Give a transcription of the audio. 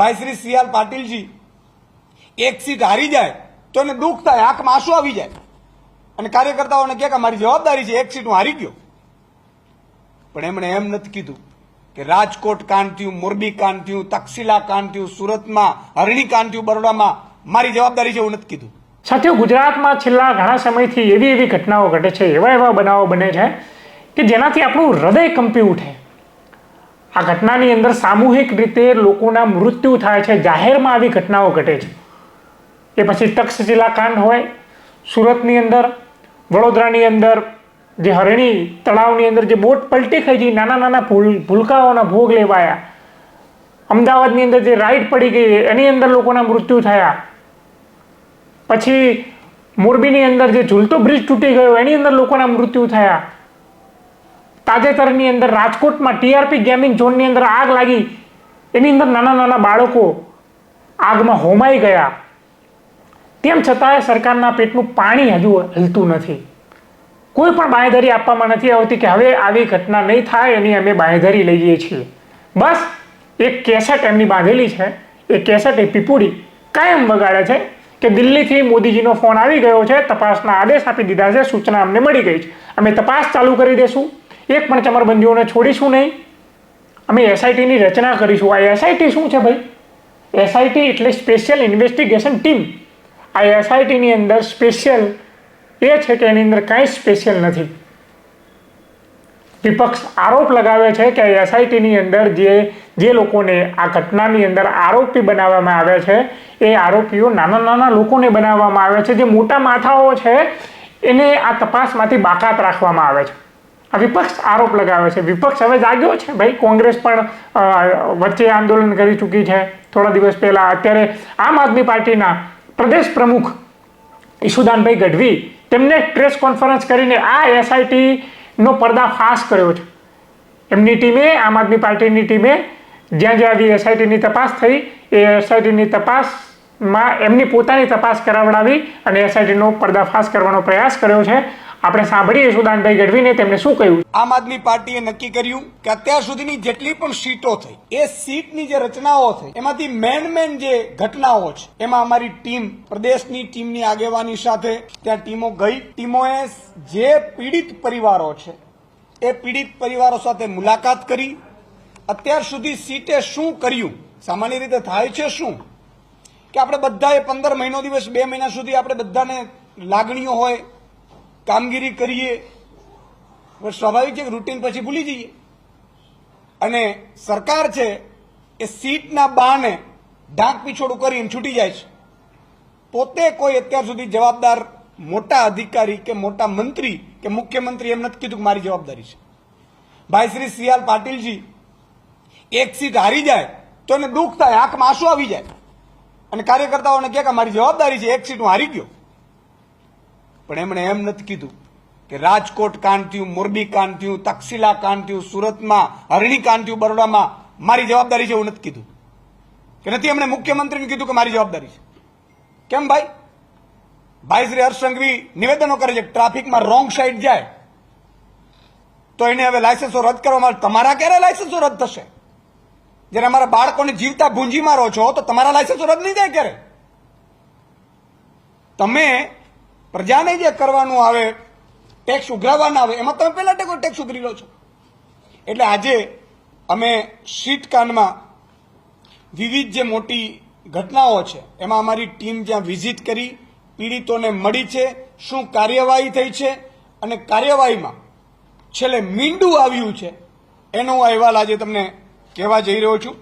ભાઈ શ્રી સી પાટીલજી, એક સીટ હારી જાય તો એને દુઃખ થાય આંખમાં આંસુ આવી જાય. અને કાર્યકર્તાઓને કહે કે મારી જવાબદારી છે, એક સીટ હું હારી ગયો. પણ એમણે એમ નથી કીધું કે રાજકોટ કાંડ થયું મોરબી કાંડ થયું કાંતિયું કાંડ સુરતમાં, હરણી કાંડ થયું બરોડામાં મારી જવાબદારી છે એવું નથી કીધું. સાથીઓ, ગુજરાતમાં છેલ્લા ઘણા સમયથી એવી એવી ઘટનાઓ ઘટે છે, એવા એવા બનાવો બને છે કે જેનાથી આપણું હૃદય કંપી ઉઠે. આ ઘટનાની અંદર સામૂહિક રીતે લોકોના મૃત્યુ થાય છે, જાહેરમાં આવી ઘટનાઓ ઘટે છે. એ પછી તક્ષશિલા કાંડ હોય, સુરતની અંદર, વડોદરાની અંદર, જે હરણી તળાવની અંદર જે બોટ પલટી ખાઈ ગઈ નાના નાના ભૂલ, ભૂલકાઓના ભોગ લેવાયા. અમદાવાદની અંદર જે રાઈડ પડી ગઈ, એની અંદર લોકોના મૃત્યુ થયા. પછી મોરબીની અંદર જે ઝૂલતો બ્રિજ તૂટી ગયો, એની અંદર લોકોના મૃત્યુ થયા. તાજેતરની અંદર રાજકોટમાં ટીઆરપી ગેમિંગ ઝોનની અંદર આગ લાગી. એની અંદર નાના નાના બાળકો આગમાં હોમાઈ ગયા. તેમ છતાંય સરકારના પેટનું પાણી હજુ હલતું નથી. કોઈ પણ બાંયધરી આપવામાં નથી આવતી કે હવે આવી ઘટના નહીં થાય એની અમે બાંયધરી લઈએ છીએ. બસ, એક કેસેટ એમની બાંધેલી છે. એ કેસેટ એ પીપુડી કાયમ વગાડે છે કે દિલ્હીથી મોદીજીનો ફોન આવી ગયો છે, તપાસના આદેશ આપી દીધા છે, સૂચના અમને મળી ગઈ છે. અમે તપાસ ચાલુ કરી દેશું. એક પણ ચમરબંધીઓને છોડીશું નહીં. અમે એસઆઈટીની રચના કરીશું. આ એસઆઈટી શું છે ભાઈ? એસઆઈટી એટલે સ્પેશિયલ ઇન્વેસ્ટિગેશન ટીમ આ એસઆઈટીની અંદર સ્પેશિયલ એ છે કે એની અંદર કાંઈ સ્પેશિયલ નથી. વિપક્ષ આરોપ લગાવે છે કે એસઆઈટીની અંદર જે જે લોકોને આ ઘટનાની અંદર આરોપી બનાવવામાં આવે છે, એ આરોપીઓ નાના નાના લોકોને બનાવવામાં આવે છે. જે મોટા માથાઓ છે, એને આ તપાસમાંથી બાકાત રાખવામાં આવે છે. વિપક્ષ આરોપ લગાવે છે. વિપક્ષ હવે જાગ્યો છે. ભાઈ, કોંગ્રેસ પણ વચ્ચે આંદોલન કરી ચૂકી છે. થોડા દિવસ પહેલાં અત્યારે આમ આદમી પાર્ટીના પ્રદેશ પ્રમુખ ઈશુદાનભાઈ ગઢવી તેમને પ્રેસ કોન્ફરન્સ કરીને આ એસઆઈટીનો પર્દાફાશ કર્યો છે. એમની ટીમે, આમ આદમી પાર્ટીની ટીમે જ્યાં જ્યાં આવી એસઆઈટીની તપાસ થઈ, એ એસઆઈટીની તપાસમાં એમની પોતાની તપાસ કરાવડાવી અને એસઆઈટીનો પર્દાફાશ કરવાનો પ્રયાસ કર્યો છે. આપણે સાંભળીએ સુદાનભાઈ ગઢવીને તેમણે શું કહ્યું? આમ આદમી પાર્ટીએ નક્કી કર્યું કે અત્યાર સુધીની જેટલી પણ સીટો થઈ, એ સીટની જે રચનાઓ થઈ, એમાંથી મેન મેન જે ઘટનાઓ છે, એમાં અમારી ટીમ, પ્રદેશની ટીમની આગેવાની સાથે ત્યાં ટીમો ગઈ. ટીમોએ જે પીડિત પરિવારો છે, એ પીડિત પરિવારો સાથે મુલાકાત કરી. અત્યાર સુધી સીટે શું કર્યું? સામાન્ય રીતે થાય છે શું? કે આપણે બધાએ પંદર મહિનો દિવસ બે મહિના સુધી આપણે બધાને લાગણીઓ હોય કામગીરી કરીએ સ્વાભાવિક છે કે રૂટીન પછી ભૂલી જઈએ. અને સરકાર છે એ સીટના બહાને ઢાંક પીછોડું કરીને છૂટી જાય છે. પોતે કોઈ અત્યાર સુધી જવાબદાર મોટા અધિકારી કે મોટા મંત્રી કે મુખ્યમંત્રી એમ નથી કીધું કે મારી જવાબદારી છે. ભાઈ શ્રી સી આર પાટીલજી, એક સીટ હારી જાય તો એને દુઃખ થાય, આંખમાં આંસુ આવી જાય. અને કાર્યકર્તાઓને કહે કે મારી જવાબદારી છે, એક સીટ હું હારી ગયો. પણ એમણે એમ નથી કીધું કે રાજકોટ કાંડ થયું મોરબી કાંડ થયું કાંતિયું કાંડ સુરતમાં, હરણી કાંડ થયું બરોડામાં મારી જવાબદારી છે એવું નથી કીધું. કે નથી એમણે મુખ્યમંત્રીને કીધું કે મારી જવાબદારી છે. કેમ ભાઈ? ભાઈ શ્રી હર્ષ નિવેદનો કરે છે ટ્રાફિકમાં રોંગ સાઈડ જાય. તો એને હવે લાયસન્સો રદ કરવામાં આવે. તમારા ક્યારે લાયસન્સો રદ થશે? જ્યારે અમારા બાળકોને જીવતા ભૂંજી મારો છો તો તમારા લાયસન્સો રદ નહીં થાય ક્યારે? તમે પ્રજાને જે કરવાનું આવે ટેક્સ ઉઘરાવવાના આવે, એમાં તમે પહેલા ટેકો ટેક્સ ઉઘરી લો છો. એટલે આજે અમે શીટકાનમાં વિવિધ જે મોટી ઘટનાઓ છે, એમાં અમારી ટીમ જ્યાં વિઝિટ કરી, પીડિતોને મળી છે, શું કાર્યવાહી થઈ છે, અને કાર્યવાહીમાં છેલ્લે મીંડું આવ્યું છે, એનો હું અહેવાલ આજે તમને કહેવા જઈ રહ્યો છું.